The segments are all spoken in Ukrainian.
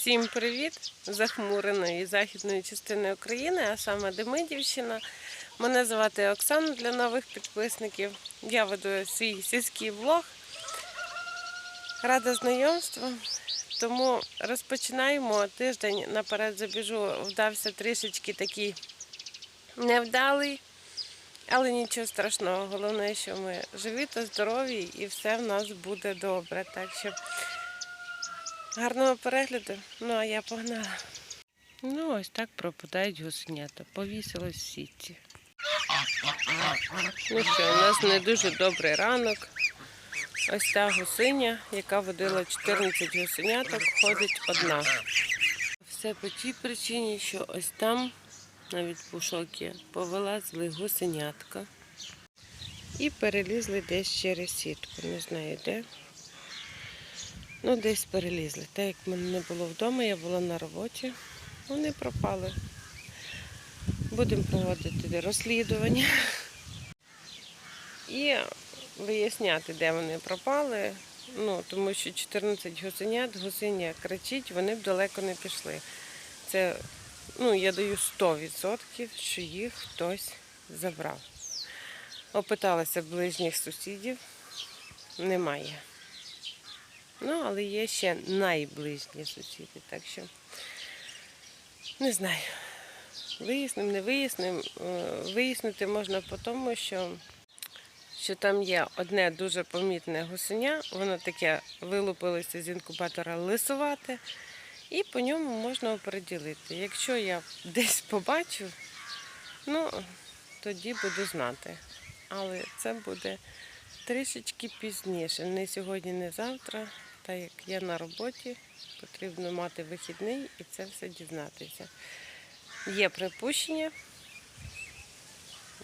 Всім привіт! Захмуреної західної частини України, а саме Демидівщина. Мене звати Оксана для нових підписників. Я веду свій сільський влог. Рада знайомству. Тому розпочинаємо тиждень наперед забіжу. Вдався трішечки такий невдалий, але нічого страшного. Головне, що ми живі та здорові і все в нас буде добре. Так що Гарного перегляду. Ну, а я погнала. Ну, ось так пропадають гусенята. Повісилось в сітці. Ну що, у нас не дуже добрий ранок. Ось та гусиня, яка водила 14 гусеняток, ходить одна. Все по тій причині, що ось там, навіть пушок є, повилазили гусенятка і перелізли десь через сітку. Не знаю де. Ну, десь перелізли. Так як мене не було вдома, я була на роботі. Вони пропали. Будемо проводити розслідування і виясняти, де вони пропали. Ну, тому що 14 гусенят, гусиня кричить, вони б далеко не пішли. Це, ну, я даю 100%, що їх хтось забрав. Опиталася ближніх сусідів, немає. Ну, але є ще найближні сусіди, так що не знаю. Виясним, не виясним. Е, Вияснити можна по тому, що, що там є одне дуже помітне гусеня, воно таке вилупилося з інкубатора лисувати, і по ньому можна оприділити. Якщо я десь побачу, ну, тоді буду знати. Але це буде трішечки пізніше. Не сьогодні, не завтра. Так як я на роботі, потрібно мати вихідний і це все дізнатися. Є припущення,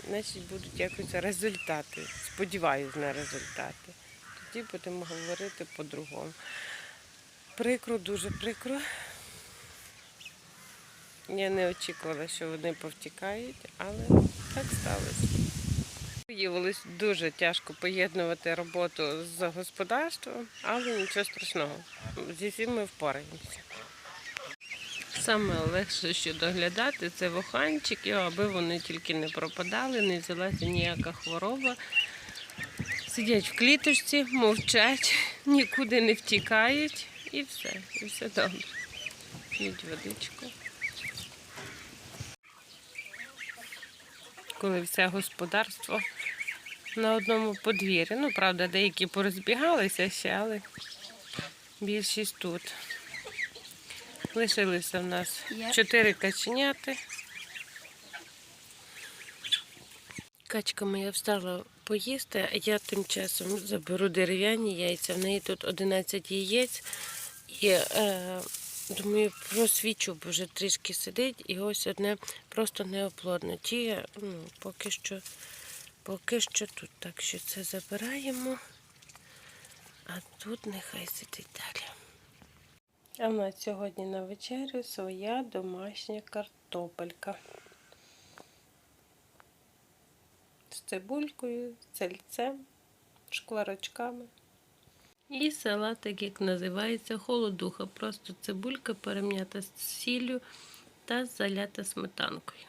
значить будуть якось результати. Сподіваюсь на результати. Тоді будемо говорити по-другому. Прикро, дуже прикро. Я не очікувала, що вони повтікають, але так сталося. Виявилось дуже тяжко поєднувати роботу з господарством, але нічого страшного. Зі всім ми впораємося. Саме легше, що доглядати, це вуханчики, аби вони тільки не пропадали, не взялася ніяка хвороба. Сидять в кліточці, мовчать, нікуди не втікають і все, і все добре. П'ють водичку. коли все господарство на одному подвір'ї. Ну, правда, деякі порозбігалися ще, але більшість тут. Лишилися в нас чотири каченяти. Качка моя встала поїсти, а я тим часом заберу дерев'яні яйця. В неї тут 11 яєць. І е, думаю, просвічу, бо вже трішки сидить, і ось одне просто неоплодне. Ті, ну, поки що, поки що тут. Так що це забираємо, а тут нехай сидить далі. А в нас сьогодні на вечерю своя домашня картопелька. З цибулькою, з сельцем, шкварочками. І салатик, як називається, холодуха. Просто цибулька перем'ята з сіллю та залята сметанкою.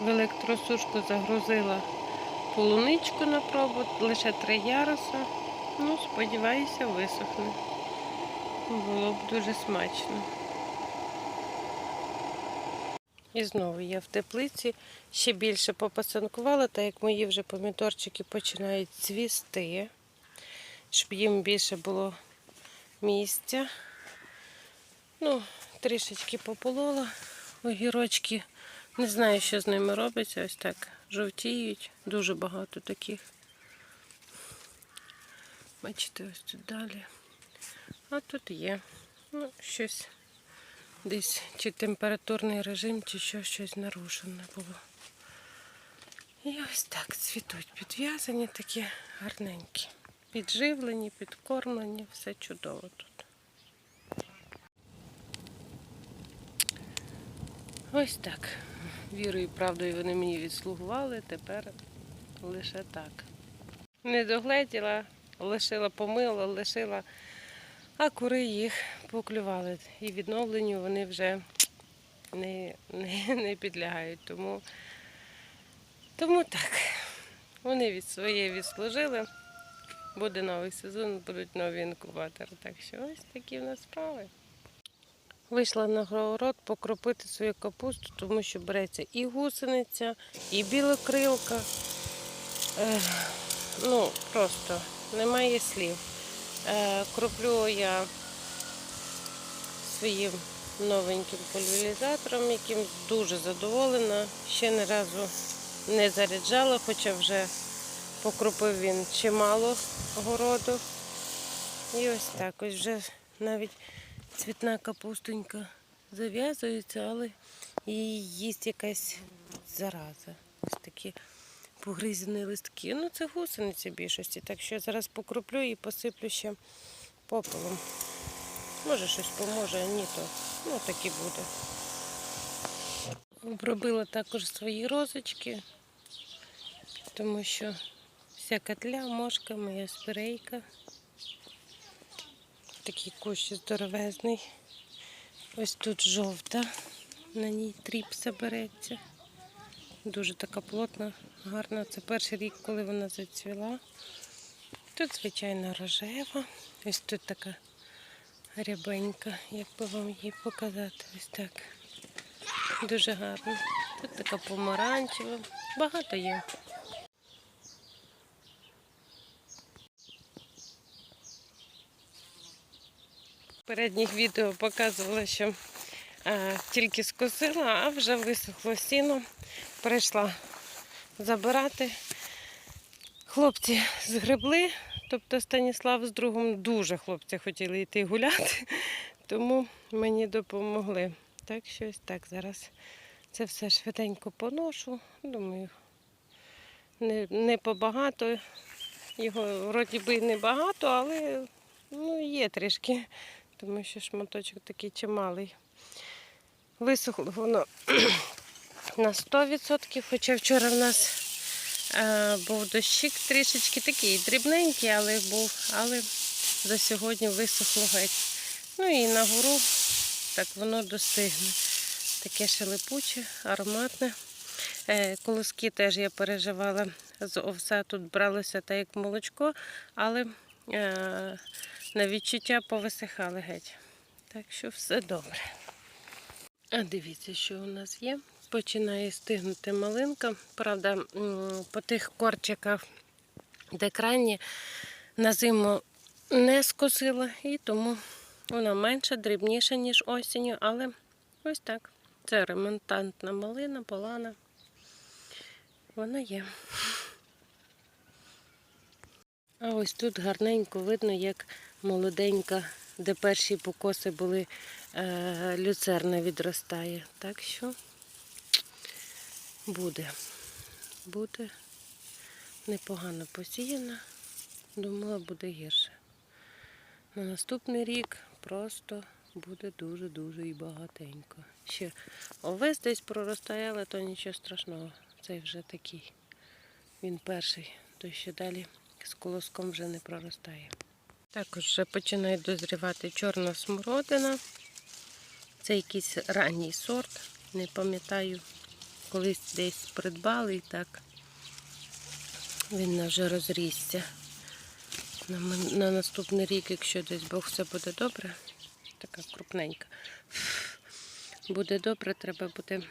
В електросушку загрузила полуничку на пробу, лише три яруса. Ну, сподіваюся, висохне. Було б дуже смачно. І знову я в теплиці ще більше попасанкувала, так як мої вже помідорчики починають цвісти щоб їм більше було місця. Ну, трішечки пополола огірочки. Не знаю, що з ними робиться. Ось так жовтіють. Дуже багато таких. Бачите, ось тут далі. А тут є. Ну, щось десь чи температурний режим, чи що щось нарушене було. І ось так цвітуть підв'язані такі гарненькі. Підживлені, підкормлені, все чудово тут. Ось так. Вірою і правдою вони мені відслугували, тепер лише так. Не догледіла, лишила помила, лишила, а кури їх поклювали. І відновленню вони вже не, не, не підлягають. Тому, тому так. Вони від своє відслужили. Буде новий сезон, будуть нові інкубатори. Так що ось такі в нас справи. Вийшла на город покропити свою капусту, тому що береться і гусениця, і білокрилка. Е, ну, просто немає слів. Е, кроплю я своїм новеньким пульверізатором, яким дуже задоволена. Ще ні разу не заряджала, хоча вже покропив він чимало городу. І ось так ось вже навіть цвітна капустонька зав'язується, але її їсть якась зараза. Ось такі погризані листки. Ну, це гусениці більшості, так що я зараз покроплю і посиплю ще попелом. Може щось поможе, а ні, то ну, так і буде. Обробила також свої розочки, тому що вся котля, мошка, моя спирейка. Такий кущ здоровезний. Ось тут жовта, на ній тріпса береться. Дуже така плотна, гарна. Це перший рік, коли вона зацвіла. Тут, звичайно, рожева. Ось тут така рябенька, як би вам її показати. Ось так. Дуже гарно. Тут така помаранчева. Багато є. Передніх відео показувала, що е, тільки скосила, а вже висохло сіно. Прийшла забирати. Хлопці згребли, тобто Станіслав з другом дуже хлопці хотіли йти гуляти, тому мені допомогли. Так що ось так зараз це все швиденько поношу. Думаю, не, не побагато. Його вроді би не багато, але ну, є трішки, тому що шматочок такий чималий. Висохло воно на 100%, хоча вчора в нас е, був дощик трішечки такий дрібненький, але був, але за сьогодні висохло геть. Ну і на гору так воно достигне. Таке шелепуче, ароматне. Е, колоски теж я переживала з овса, тут бралося так як молочко, але на відчуття повисихали геть. Так що все добре. А дивіться, що у нас є. Починає стигнути малинка. Правда, по тих корчиках, де крайні, на зиму не скосила, і тому вона менша, дрібніша, ніж осінню, але ось так. Це ремонтантна малина, полана. Вона є. А ось тут гарненько видно, як молоденька, де перші покоси були, е, люцерна відростає. Так що буде. Буде непогано посіяна. Думала, буде гірше. На наступний рік просто буде дуже-дуже і багатенько. Ще овес десь проростає, але то нічого страшного. Цей вже такий. Він перший, то ще далі з колоском вже не проростає. Також вже починає дозрівати чорна смородина. Це якийсь ранній сорт. Не пам'ятаю, колись десь придбали і так. Він вже розрісся. На, на наступний рік, якщо десь Бог все буде добре, така крупненька. Буде добре, треба буде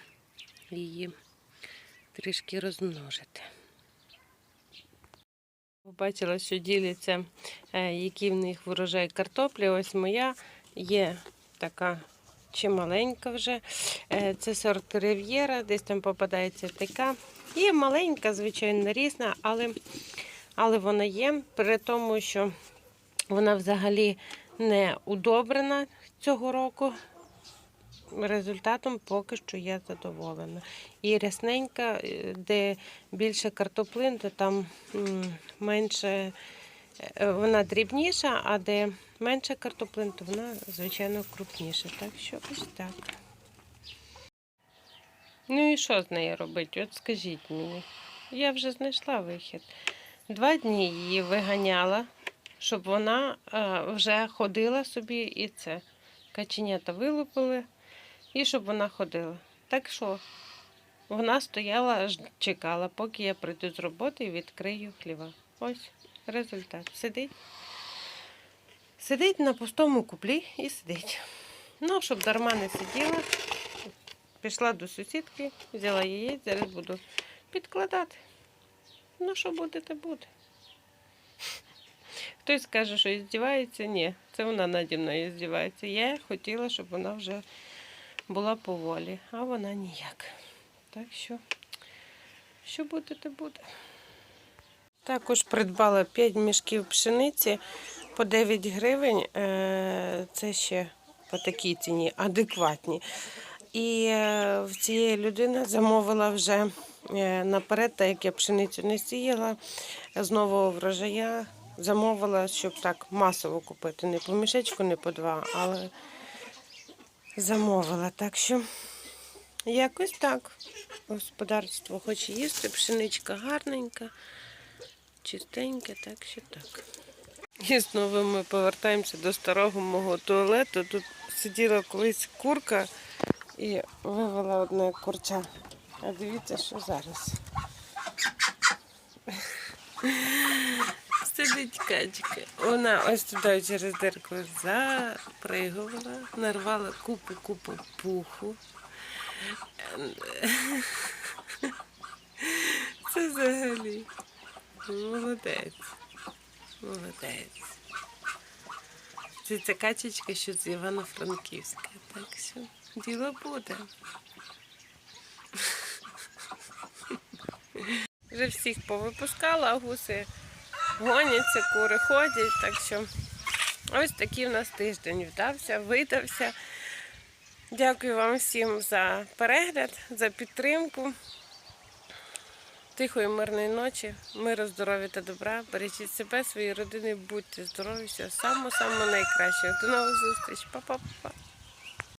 її трішки розмножити. Побачила, що діляться, е, який в них врожай картоплі. Ось моя є така чималенька вже. Е, Це сорт Рив'єра, десь там попадається така. Є маленька, звичайно, різна, але, але вона є, при тому, що вона взагалі не удобрена цього року. Результатом поки що я задоволена. І рясненька, е, де більше картоплин, то там менше, е, вона дрібніша, а де менше картоплин, то вона, звичайно, крупніша. Так що ось так. Ну і що з нею робити? От скажіть мені. Я вже знайшла вихід. Два дні її виганяла, щоб вона е, вже ходила собі і це. Каченята вилупили і щоб вона ходила. Так що вона стояла, ж- чекала, поки я прийду з роботи і відкрию хліва. Ось результат. Сидить. Сидить на пустому куплі і сидить. Ну, щоб дарма не сиділа, пішла до сусідки, взяла яєць, зараз буду підкладати. Ну, що буде, то буде. Хтось скаже, що здівається. Ні, це вона наді мною здівається. Я хотіла, щоб вона вже була поволі, а вона ніяк. Так що, що буде, то буде. Також придбала 5 мішків пшениці по 9 гривень. Е, Це ще по такій ціні, адекватні. І е, в цієї людини замовила вже е, наперед, так як я пшеницю не сіяла, з нового врожая замовила, щоб так масово купити. Не по мішечку, не по два, але замовила. Так що якось так. Господарство хоче їсти, пшеничка гарненька, чистенька, так що так. І знову ми повертаємося до старого мого туалету. Тут сиділа колись курка і вивела одне курча. А дивіться, що зараз. Сидить качка. Вона ось туди через дирку запригувала, нарвала купу-купу пуху. Це взагалі. Молодець. Молодець. Це ця качечка, що з Івано-Франківська. Так що діло буде. Вже всіх повипускала, а гуси гоняться, кури ходять. Так що ось такий в нас тиждень вдався, видався. Дякую вам всім за перегляд, за підтримку. Тихої, мирної ночі, миру, здоров'я та добра. Бережіть себе, свої родини, будьте здорові, всього самого самого найкращого. До нових зустріч. Па-па-па.